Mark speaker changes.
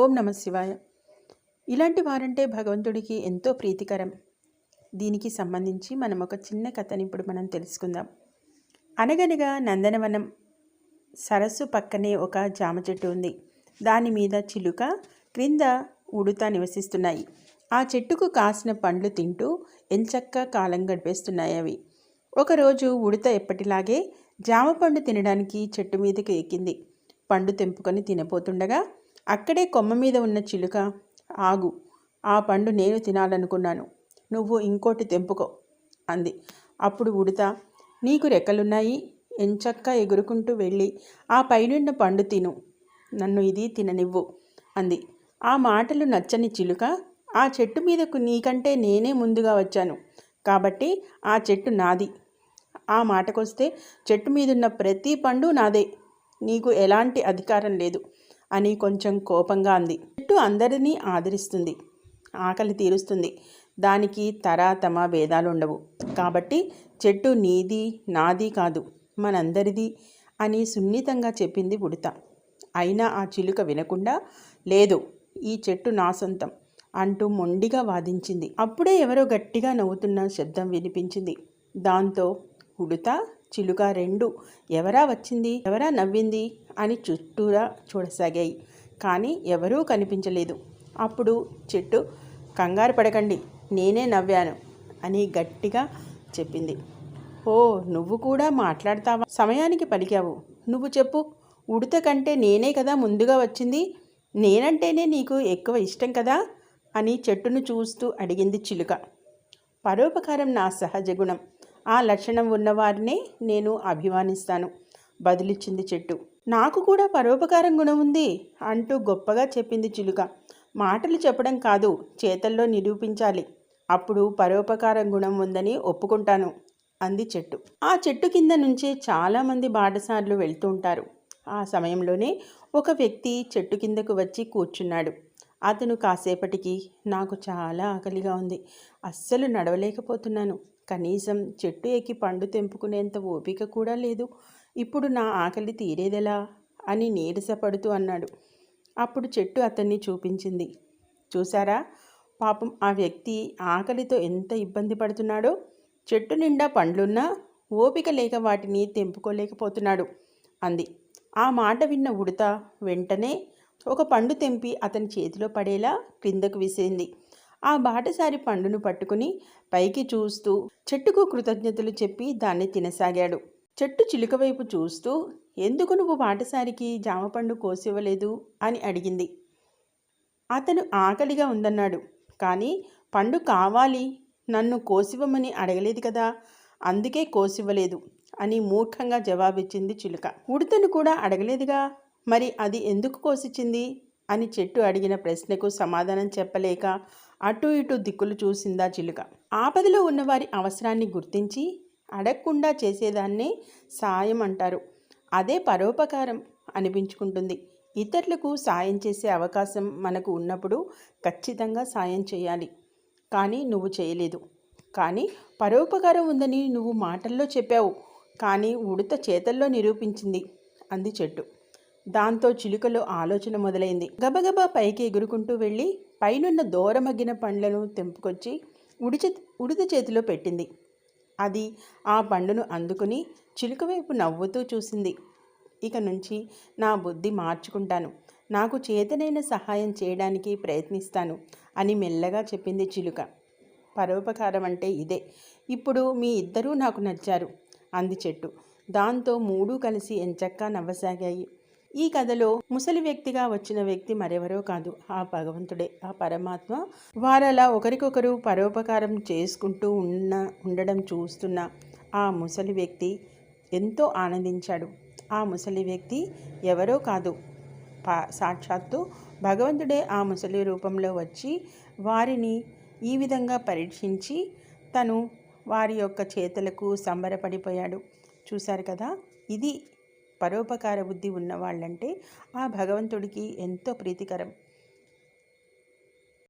Speaker 1: ఓం నమ శివాయ. ఇలాంటి వారంటే భగవంతుడికి ఎంతో ప్రీతికరం. దీనికి సంబంధించి మనం ఒక చిన్న కథని ఇప్పుడు మనం తెలుసుకుందాం. అనగనగా నందనవనం సరస్సు పక్కనే ఒక జామ చెట్టు ఉంది. దాని మీద చిలుక క్రింద ఉడుత నివసిస్తున్నాయి. ఆ చెట్టుకు కాసిన పండ్లు తింటూ ఎంచక్క కాలం గడిపేస్తున్నాయి అవి. ఒకరోజు ఉడత ఎప్పటిలాగే జామ పండు తినడానికి చెట్టు మీదకి ఎక్కింది. పండు తెంపుకొని తినబోతుండగా అక్కడే కొమ్మ మీద ఉన్న చిలుక ఆగు ఆ పండు నేను తినాలనుకున్నాను నువ్వు ఇంకోటి తెంపుకో అంది. అప్పుడు ఉడత నీకు రెక్కలున్నాయి ఎంచక్క ఎగురుకుంటూ వెళ్ళి ఆ పైనున్న పండు తిను నన్ను ఇది తిననివ్వు అంది. ఆ మాటలు నచ్చని చిలుక ఆ చెట్టు మీదకు నీకంటే నేనే ముందుగా వచ్చాను కాబట్టి ఆ చెట్టు నాది. ఆ మాటకొస్తే చెట్టు మీదున్న ప్రతి పండు నాదే నీకు ఎలాంటి అధికారం లేదు. అని కొంచెం కోపంగా అంది. చెట్టు అందరినీ ఆదరిస్తుంది. ఆకలి తీరుస్తుంది. దానికి తరాతమ భేదాలు ఉండవు కాబట్టి చెట్టు నీది నాది కాదు మనందరిది అని సున్నితంగా చెప్పింది ఉడత అయినా ఆ చిలుక వినకుండా లేదు ఈ చెట్టు నా సొంతం అంటూ మొండిగా వాదించింది. అప్పుడే ఎవరో గట్టిగా నవ్వుతున్న శబ్దం వినిపించింది. దాంతో ఉడత చిలుక రెండు. ఎవరా వచ్చింది? ఎవరా నవ్వింది? అని చుట్టూరా చూడసాగాయి. కానీ ఎవరూ కనిపించలేదు. అప్పుడు చెట్టు కంగారు పడకండి నేనే నవ్వాను అని గట్టిగా చెప్పింది. ఓ నువ్వు కూడా మాట్లాడతావా? సమయానికి పలికావు. నువ్వు చెప్పు. ఉడత కంటే నేనే కదా ముందుగా వచ్చింది? నేనంటేనే నీకు ఎక్కువ ఇష్టం కదా? అని చెట్టును చూస్తూ అడిగింది చిలుక. పరోపకారం నా సహజ గుణం. ఆ లక్షణం ఉన్నవారినే నేను అభిమానిస్తాను. బదులిచ్చింది చెట్టు. నాకు కూడా పరోపకారం గుణం ఉంది అంటూ గొప్పగా చెప్పింది చిలుక. మాటలు చెప్పడం కాదు చేతల్లో నిరూపించాలి. అప్పుడు పరోపకారం గుణం ఉందని ఒప్పుకుంటాను అంది చెట్టు. ఆ చెట్టు కింద నుంచే చాలామంది బాటసార్లు వెళ్తూ ఉంటారు. ఆ సమయంలోనే ఒక వ్యక్తి చెట్టు కిందకు వచ్చి కూర్చున్నాడు. అతను కాసేపటికి నాకు చాలా ఆకలిగా ఉంది. అస్సలు నడవలేకపోతున్నాను. కనీసం చెట్టు ఎక్కి పండు తెంపుకునేంత ఓపిక కూడా లేదు. ఇప్పుడు నా ఆకలి తీరేదెలా? అని నీరసపడుతూ అన్నాడు. అప్పుడు చెట్టు అతన్ని చూపించింది. చూసారా పాపం ఆ వ్యక్తి ఆకలితో ఎంత ఇబ్బంది పడుతున్నాడో? చెట్టు నిండా పండ్లున్నా ఓపిక లేక వాటిని తెంపుకోలేకపోతున్నాడు అంది. ఆ మాట విన్న ఉడత వెంటనే ఒక పండు తెంపి అతని చేతిలో పడేలా క్రిందకు విసిరింది. ఆ బాటసారి పండును పట్టుకుని పైకి చూస్తూ చెట్టుకు కృతజ్ఞతలు చెప్పి దాన్ని తినసాగాడు. చెట్టు చిలుక వైపు చూస్తూ ఎందుకు నువ్వు బాటసారికి జామపండు కోసివ్వలేదు? అని అడిగింది. అతను ఆకలిగా ఉందన్నాడు. కానీ పండు కావాలి. నన్ను కోసివ్వమని అడగలేదు కదా. అందుకే కోసివ్వలేదు అని మూర్ఖంగా జవాబిచ్చింది చిలుక. ఉడతను కూడా అడగలేదుగా. మరి అది ఎందుకు కోసిచ్చింది? అని చెట్టు అడిగిన ప్రశ్నకు సమాధానం చెప్పలేక అటు ఇటు దిక్కులు చూసిందా చిలుక. ఆపదలో ఉన్నవారి అవసరాన్ని గుర్తించి అడగకుండా చేసేదాన్నే సాయం అంటారు. అదే పరోపకారం అనిపించుకుంటుంది. ఇతరులకు సాయం చేసే అవకాశం మనకు ఉన్నప్పుడు ఖచ్చితంగా సాయం చేయాలి. కానీ నువ్వు చేయలేదు. కానీ పరోపకారం ఉందని నువ్వు మాటల్లో చెప్పావు. కానీ ఉడత చేతల్లో నిరూపించింది అంది చెట్టు. దాంతో చిలుకలో ఆలోచన మొదలైంది. గబగబా పైకి ఎగురుకుంటూ వెళ్ళి పైనున్న దూరమగ్గిన పండ్లను తెంపుకొచ్చి ఉడిచ ఉడిత చేతిలో పెట్టింది. అది ఆ పండును అందుకుని చిలుక వైపు నవ్వుతూ చూసింది. ఇక నుంచి నా బుద్ధి మార్చుకుంటాను. నాకు చేతనైన సహాయం చేయడానికి ప్రయత్నిస్తాను అని మెల్లగా చెప్పింది చిలుక. పరోపకారం అంటే ఇదే. ఇప్పుడు మీ ఇద్దరూ నాకు నచ్చారు అంది చెట్టు. దాంతో మూడూ కలిసి ఎంచక్కా నవ్వసాగాయి. ఈ కథలో ముసలి వ్యక్తిగా వచ్చిన వ్యక్తి మరెవరో కాదు. ఆ భగవంతుడే. ఆ పరమాత్మ వారలా ఒకరికొకరు పరోపకారం చేసుకుంటూ ఉన్న ఉండడం చూస్తున్న ఆ ముసలి వ్యక్తి ఎంతో ఆనందించాడు. ఆ ముసలి వ్యక్తి ఎవరో కాదు. పా సాక్షాత్తు భగవంతుడే ఆ ముసలి రూపంలో వచ్చి వారిని ఈ విధంగా పరీక్షించి తను వారి యొక్క చేతలకు సంబరపడిపోయాడు. చూశారు కదా? ఇది పరోపకార బుద్ధి ఉన్నవాళ్ళంటే ఆ భగవంతుడికి ఎంతో ప్రీతికరం.